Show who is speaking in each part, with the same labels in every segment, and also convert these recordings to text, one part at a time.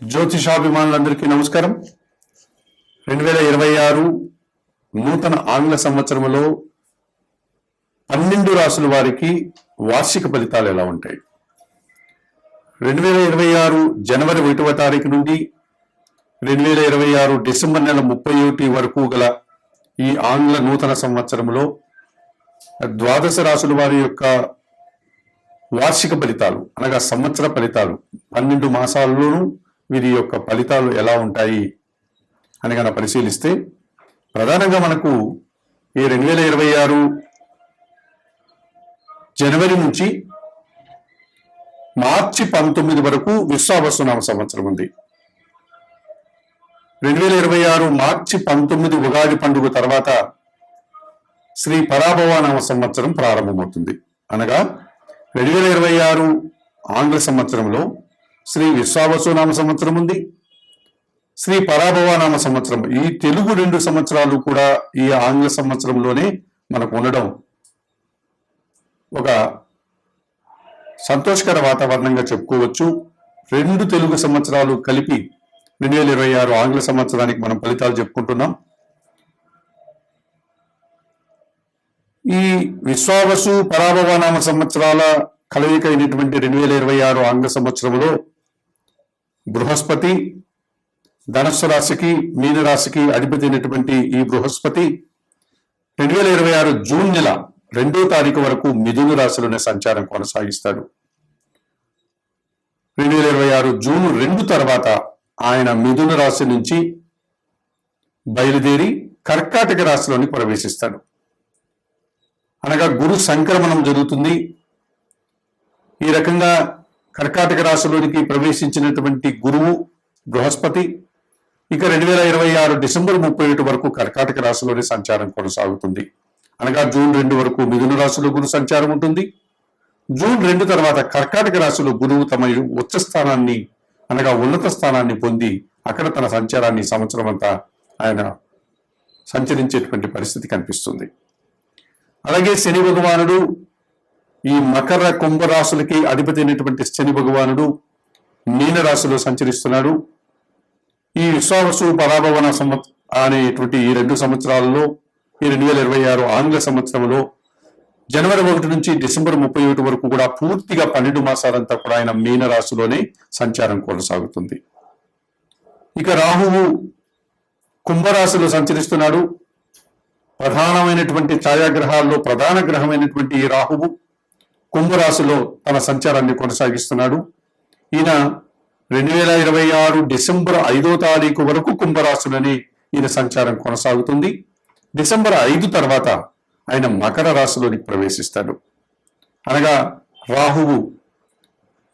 Speaker 1: జ్యోతిషాభిమానులందరికీ నమస్కారం. రెండు వేల ఇరవై ఆరు నూతన ఆంగ్ల సంవత్సరంలో పన్నెండు రాసుల వారికి వార్షిక ఫలితాలు ఎలా ఉంటాయి? రెండు వేల ఇరవై ఆరు జనవరి ఒకటవ తారీఖు నుండి రెండు వేల ఇరవై ఆరు డిసెంబర్ నెల ముప్పై ఒకటి వరకు గల ఈ ఆంగ్ల నూతన సంవత్సరంలో ద్వాదశ రాసుల వారి యొక్క వార్షిక ఫలితాలు అనగా సంవత్సర ఫలితాలు పన్నెండు మాసాల్లోనూ వీరి యొక్క ఫలితాలు ఎలా ఉంటాయి అని కనుక పరిశీలిస్తే ప్రధానంగా మనకు ఈ రెండు వేల ఇరవై ఆరు జనవరి నుంచి మార్చి పంతొమ్మిది వరకు విశ్వావసునామ సంవత్సరం ఉంది. రెండు వేల ఇరవై ఆరు మార్చి పంతొమ్మిది ఉగాది పండుగ తర్వాత శ్రీ పరాభవానామ సంవత్సరం ప్రారంభమవుతుంది. అనగా రెండు వేల ఇరవై ఆరు ఆంగ్ల సంవత్సరంలో శ్రీ విశ్వావసునామ సంవత్సరం ఉంది. శ్రీ పరాభవానామ సంవత్సరం. ఈ తెలుగు రెండు సంవత్సరాలు కూడా ఈ ఆంగ్ల సంవత్సరంలోనే మనకు ఉండడం ఒక సంతోషకర వాతావరణంగా చెప్పుకోవచ్చు. రెండు తెలుగు సంవత్సరాలు కలిపి రెండు వేల ఇరవై ఆరు ఆంగ్ల సంవత్సరానికి మనం ఫలితాలు చెప్పుకుంటున్నాం. ఈ విశ్వావసు పరాభవనామ సంవత్సరాల కలయిక అయినటువంటి రెండు వేల ఇరవై ఆరు ఆంగ్ల సంవత్సరంలో బృహస్పతి ధనస్సు రాశికి మీనరాశికి అధిపతి అయినటువంటి ఈ బృహస్పతి రెండు వేల ఇరవై ఆరు జూన్ నెల రెండో తారీఖు వరకు మిథున రాశిలోనే సంచారం కొనసాగిస్తాడు. రెండు వేల ఇరవై ఆరు జూన్ రెండు తర్వాత ఆయన మిథున రాశి నుంచి బయలుదేరి కర్కాటక రాశిలోని ప్రవేశిస్తాడు. అనగా గురు సంక్రమణం జరుగుతుంది. ఈ రకంగా కర్కాటక రాశిలోనికి ప్రవేశించినటువంటి గురువు బృహస్పతి ఇక రెండు వేల ఇరవై ఆరు డిసెంబర్ ముప్పై ఒకటి వరకు కర్కాటక రాశిలోనే సంచారం కొనసాగుతుంది. అనగా జూన్ రెండు వరకు మిథున రాశిలో గురు సంచారం ఉంటుంది. జూన్ రెండు తర్వాత కర్కాటక రాశిలో గురువు తమ ఉచ్చ స్థానాన్ని అనగా ఉన్నత స్థానాన్ని పొంది అక్కడ తన సంచారాన్ని సంవత్సరం అంతా ఆయన సంచరించేటువంటి పరిస్థితి కనిపిస్తుంది. అలాగే శని భగవానుడు ఈ మకర కుంభరాశులకి అధిపతి అయినటువంటి శని భగవానుడు మీనరాశిలో సంచరిస్తున్నాడు. ఈ విశ్వావసు పరాభవన సంవత్ అనేటువంటి ఈ రెండు సంవత్సరాలలో ఈ రెండు వేల ఇరవై ఆరు ఆంగ్ల సంవత్సరంలో జనవరి ఒకటి నుంచి డిసెంబర్ ముప్పై ఒకటి వరకు కూడా పూర్తిగా పన్నెండు మాసాలంతా కూడా ఆయన మీనరాశిలోనే సంచారం కొనసాగుతుంది. ఇక రాహువు కుంభరాశిలో సంచరిస్తున్నాడు. ప్రధానమైనటువంటి ఛాయాగ్రహాల్లో ప్రధాన గ్రహమైనటువంటి ఈ రాహువు కుంభరాశిలో తన సంచారాన్ని కొనసాగిస్తున్నాడు. ఈయన రెండు వేల ఇరవై ఆరు డిసెంబర్ ఐదో తారీఖు వరకు కుంభరాశులని ఈయన సంచారం కొనసాగుతుంది. డిసెంబర్ ఐదు తర్వాత ఆయన మకర రాశిలోనికి ప్రవేశిస్తాడు. అనగా రాహువు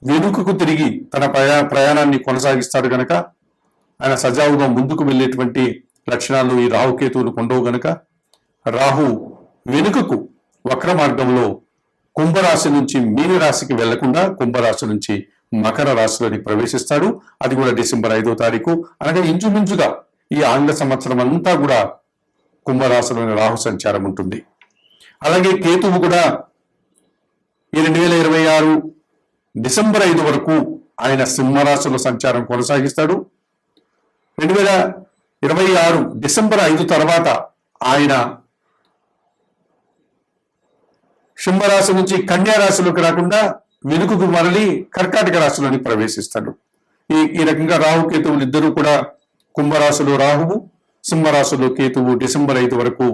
Speaker 1: వెనుకకు తిరిగి తన ప్రయా ప్రయాణాన్ని కొనసాగిస్తాడు గనక. ఆయన సజావుగా ముందుకు వెళ్ళేటువంటి లక్షణాలు ఈ రాహుకేతువులు ఉండవు గనక. రాహు వెనుకకు వక్ర మార్గంలో కుంభరాశి నుంచి మీనరాశికి వెళ్ళకుండా కుంభరాశి నుంచి మకర రాశిలోకి ప్రవేశిస్తాడు. అది కూడా డిసెంబర్ ఐదో తారీఖు. అనగా ఇంచుమించుగా ఈ ఆంగ్ల సంవత్సరం అంతా కూడా కుంభరాశిలోని రాహు సంచారం ఉంటుంది. అలాగే కేతువు కూడా ఈ రెండు వేల ఇరవై ఆరు డిసెంబర్ ఐదు వరకు ఆయన సింహరాశిలో సంచారం కొనసాగిస్తాడు. రెండు వేల ఇరవై ఆరు డిసెంబర్ ఐదు తర్వాత ఆయన సింహరాశి నుంచి కన్యారాశిలోకి రాకుండా వెనుకకు మరలి కర్కాటక రాశిలోని ప్రవేశిస్తాడు. ఈ ఈ రకంగా రాహు కేతువులు ఇద్దరు కూడా కుంభరాశిలో రాహువు సింహరాశిలో కేతువు డిసెంబర్ ఐదు వరకు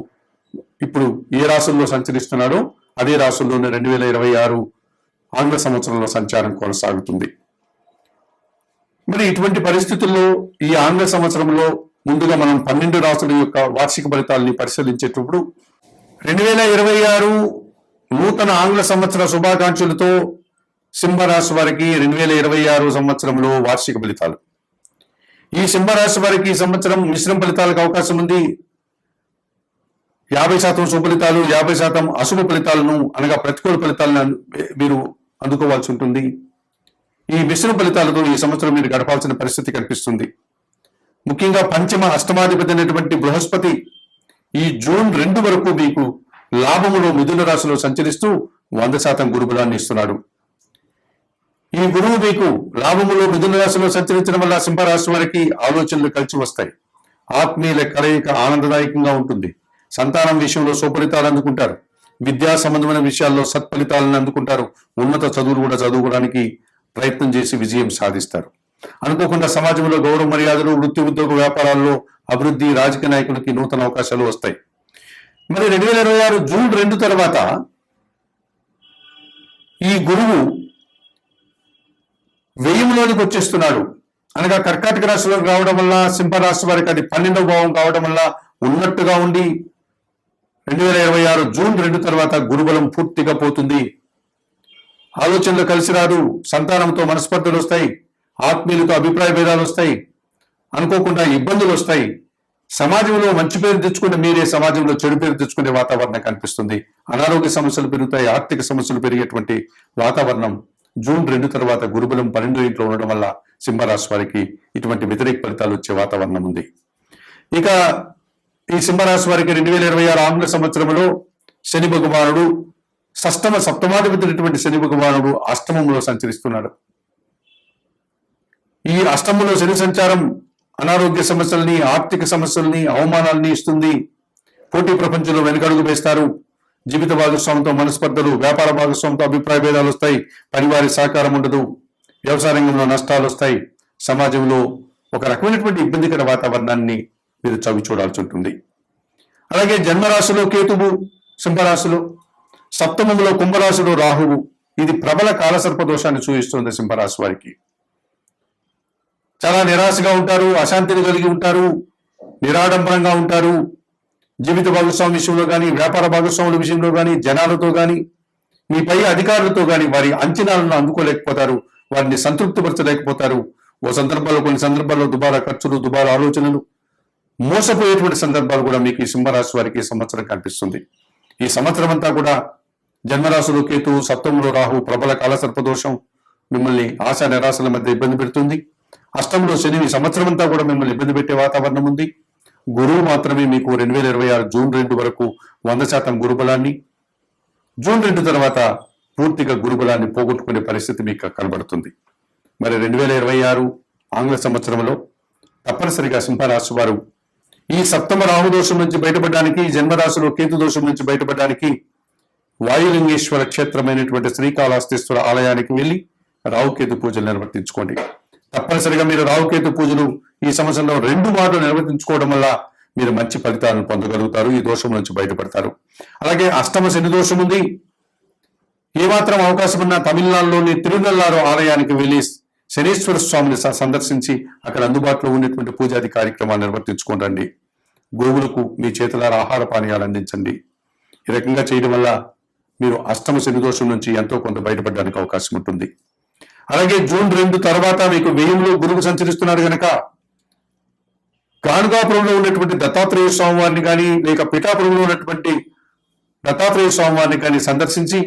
Speaker 1: ఇప్పుడు ఏ రాశుల్లో సంచరిస్తున్నాడో అదే రాశుల్లోనే రెండు వేల ఇరవై ఆరు ఆంగ్ల సంవత్సరంలో సంచారం కొనసాగుతుంది. మరి ఇటువంటి పరిస్థితుల్లో ఈ ఆంగ్ల సంవత్సరంలో ముందుగా మనం పన్నెండు రాసుల యొక్క వార్షిక ఫలితాలని పరిశీలించేటప్పుడు రెండు వేల ఇరవై ఆరు నూతన ఆంగ్ల సంవత్సర శుభాకాంక్షలతో సింహరాశి వారికి రెండు వేల ఇరవై ఆరు సంవత్సరంలో వార్షిక ఫలితాలు. ఈ సింహరాశి వారికి ఈ సంవత్సరం మిశ్రమ ఫలితాలకు అవకాశం ఉంది. యాభై శాతం సుఫలితాలు ఫలితాలు యాభై శాతం అశుభ ఫలితాలను అనగా ప్రతికూల ఫలితాలను మీరు అందుకోవాల్సి ఉంటుంది. ఈ మిశ్రమ ఫలితాలతో ఈ సంవత్సరం మీరు గడపాల్సిన పరిస్థితి కనిపిస్తుంది. ముఖ్యంగా పంచమ అష్టమాధిపతి అయినటువంటి బృహస్పతి ఈ జూన్ రెండు వరకు మీకు లాభములో మిథున రాశిలో సంచరిస్తూ వంద శాతం గురుబలాన్ని ఇస్తున్నాడు. ఈ గురువు మీకు లాభములో మిథున రాశిలో సంచరించడం వల్ల సింహరాశి వారికి ఆలోచనలు కలిసి వస్తాయి. ఆత్మీయుల కలయిక ఆనందదాయకంగా ఉంటుంది. సంతానం విషయంలో సుఫలితాలు అందుకుంటారు. విద్యా సంబంధమైన విషయాల్లో సత్ఫలితాలను అందుకుంటారు. ఉన్నత చదువులు కూడా చదువుకోవడానికి ప్రయత్నం చేసి విజయం సాధిస్తారు. అనుకోకుండా సమాజంలో గౌరవ మర్యాదలు వృత్తి ఉద్యోగ వ్యాపారాల్లో అభివృద్ధి రాజకీయ నాయకులకి నూతన అవకాశాలు వస్తాయి. మరి రెండు వేల ఇరవై ఆరు జూన్ రెండు తర్వాత ఈ గురువు వ్యయంలోనికి వచ్చేస్తున్నాడు. అనగా కర్కాటక రాశిలోకి రావడం వల్ల సింహరాశి వారికి అది పన్నెండవ భావం కావడం వల్ల ఉన్నట్టుగా ఉండి రెండు వేల ఇరవై ఆరు జూన్ రెండు తర్వాత గురుబలం పూర్తిగా పోతుంది. ఆలోచనలు కలిసి రాదు. సంతానంతో మనస్పర్ధలు వస్తాయి. ఆత్మీయులతో అభిప్రాయ భేదాలు వస్తాయి. అనుకోకుండా ఇబ్బందులు వస్తాయి. సమాజంలో మంచి పేరు తెచ్చుకుని మీరే సమాజంలో చెడు పేరు తెచ్చుకునే వాతావరణం కనిపిస్తుంది. అనారోగ్య సమస్యలు పెరుగుతాయి ఆర్థిక సమస్యలు పెరిగేటువంటి వాతావరణం జూన్ రెండు తర్వాత గురుబలం పన్నెండు ఇంట్లో ఉండడం వల్ల సింహరాశి వారికి ఇటువంటి వ్యతిరేక ఫలితాలు వచ్చే వాతావరణం ఉంది. ఇక ఈ సింహరాశి వారికి రెండు వేల ఇరవై ఆరు ఆంగ్ల సంవత్సరంలో శని భగవానుడు సష్టమ సప్తమాధిపతినటువంటి శని భగవానుడు అష్టమంలో సంచరిస్తున్నాడు. ఈ అష్టమంలో శని సంచారం అనారోగ్య సమస్యల్ని ఆర్థిక సమస్యల్ని అవమానాల్ని ఇస్తుంది. పోటీ ప్రపంచంలో వెనుకడుగు వేస్తారు. జీవిత భాగస్వామితో మనస్పర్ధలు వ్యాపార భాగస్వామితో అభిప్రాయ భేదాలు వస్తాయి. పనివారి సహకారం ఉండదు. వ్యవసాయ రంగంలో నష్టాలు వస్తాయి. సమాజంలో ఒక రకమైనటువంటి ఇబ్బందికర వాతావరణాన్ని మీరు చవి చూడాల్సి ఉంటుంది. అలాగే జన్మరాశిలో కేతువు సింహరాశిలో సప్తమంలో కుంభరాశిలో రాహువు. ఇది ప్రబల కాలసర్ప దోషాన్ని చూపిస్తుంది సింహరాశి వారికి. చాలా నిరాశగా ఉంటారు అశాంతిని కలిగి ఉంటారు నిరాడంబరంగా ఉంటారు. జీవిత భాగస్వామి విషయంలో కానీ వ్యాపార భాగస్వాముల విషయంలో కానీ జనాలతో కానీ మీ పై అధికారులతో కానీ వారి అంచనాలను అందుకోలేకపోతారు వారిని సంతృప్తిపరచలేకపోతారు. ఓ సందర్భాల్లో కొన్ని సందర్భాల్లో దుబారా ఖర్చులు దుబారా ఆలోచనలు మోసపోయేటువంటి సందర్భాలు కూడా మీకు ఈ సింహరాశి వారికి సంవత్సరం కనిపిస్తుంది. ఈ సంవత్సరం అంతా కూడా జన్మరాశులు కేతు సప్తములు రాహు ప్రబల కాల సర్పదోషం మిమ్మల్ని ఆశా నిరాశల మధ్య ఇబ్బంది పెడుతుంది. అష్టంలో శని ఈ సంవత్సరం అంతా కూడా మిమ్మల్ని ఇబ్బంది పెట్టే వాతావరణం ఉంది. గురువు మాత్రమే మీకు రెండు వేల ఇరవై ఆరు జూన్ రెండు వరకు వంద శాతం గురుబలాన్ని జూన్ రెండు తర్వాత పూర్తిగా గురుబలాన్ని పోగొట్టుకునే పరిస్థితి మీకు కనబడుతుంది. మరి రెండు వేల ఇరవై ఆరు ఆంగ్ల సంవత్సరంలో తప్పనిసరిగా సింహరాశి వారు ఈ సప్తమ రాహు దోషం నుంచి బయటపడడానికి ఈ జన్మరాశిలో కేతు దోషం నుంచి బయటపడడానికి వాయులింగేశ్వర క్షేత్రమైనటువంటి శ్రీకాళహస్తీశ్వర ఆలయానికి వెళ్ళి రావుకేతు పూజలు నిర్వర్తించుకోండి. తప్పనిసరిగా మీరు రావుకేతు పూజలు ఈ సంవత్సరంలో రెండు మార్లు నిర్వర్తించుకోవడం వల్ల మీరు మంచి ఫలితాలను పొందగలుగుతారు. ఈ దోషం నుంచి బయటపడతారు. అలాగే అష్టమ శని దోషం ఉంది. ఏమాత్రం అవకాశం ఉన్న తమిళనాడులోని తిరునల్లారు ఆలయానికి వెళ్ళి శనీశ్వర స్వామిని స- సందర్శించి అక్కడ అందుబాటులో ఉన్నటువంటి పూజాది కార్యక్రమాలు నిర్వర్తించుకోండి గోవులకు మీ చేతులారా ఆహార పానీయాలు అందించండి. ఈ రకంగా చేయడం వల్ల మీరు అష్టమ శని దోషం నుంచి ఎంతో కొంత బయటపడడానికి అవకాశం ఉంటుంది. అలాగే జూన్ రెండు తర్వాత మీకు వ్యయంలో గురువు సంచరిస్తున్నాడు గనక. గానుగాపురంలో ఉన్నటువంటి దత్తాత్రేయ స్వామివారిని కానీ లేక పిఠాపురంలో ఉన్నటువంటి దత్తాత్రేయ స్వామివారిని కానీ సందర్శించి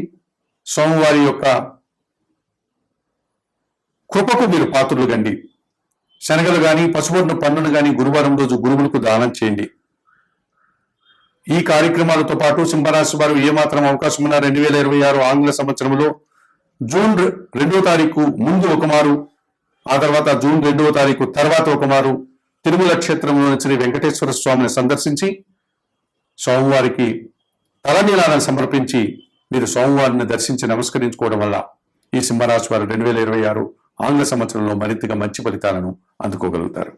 Speaker 1: స్వామివారి యొక్క కృపకు మీరు పాత్రలు గండి శనగలు కానీ పసుపొట్టిన పన్నును కానీ గురువారం రోజు గురువులకు దానం చేయండి. ఈ కార్యక్రమాలతో పాటు సింహరాశి వారు ఏమాత్రం అవకాశం ఉన్న రెండు వేల ఇరవై ఆరు ఆంగ్ల సంవత్సరంలో జూన్ రెండో రెండవ తారీఖు ముందు ఒక మారు ఆ తర్వాత జూన్ రెండవ తారీఖు తర్వాత ఒక మారు. తిరుమల క్షేత్రంలోని శ్రీ వెంకటేశ్వర స్వామిని సందర్శించి స్వామివారికి తలనీలాలను సమర్పించి మీరు స్వామివారిని దర్శించి నమస్కరించుకోవడం వల్ల ఈ సింహరాశి వారు రెండు వేల ఇరవై ఆరు ఆంగ్ల సంవత్సరంలో మరింతగా మంచి ఫలితాలను అందుకోగలుగుతారు.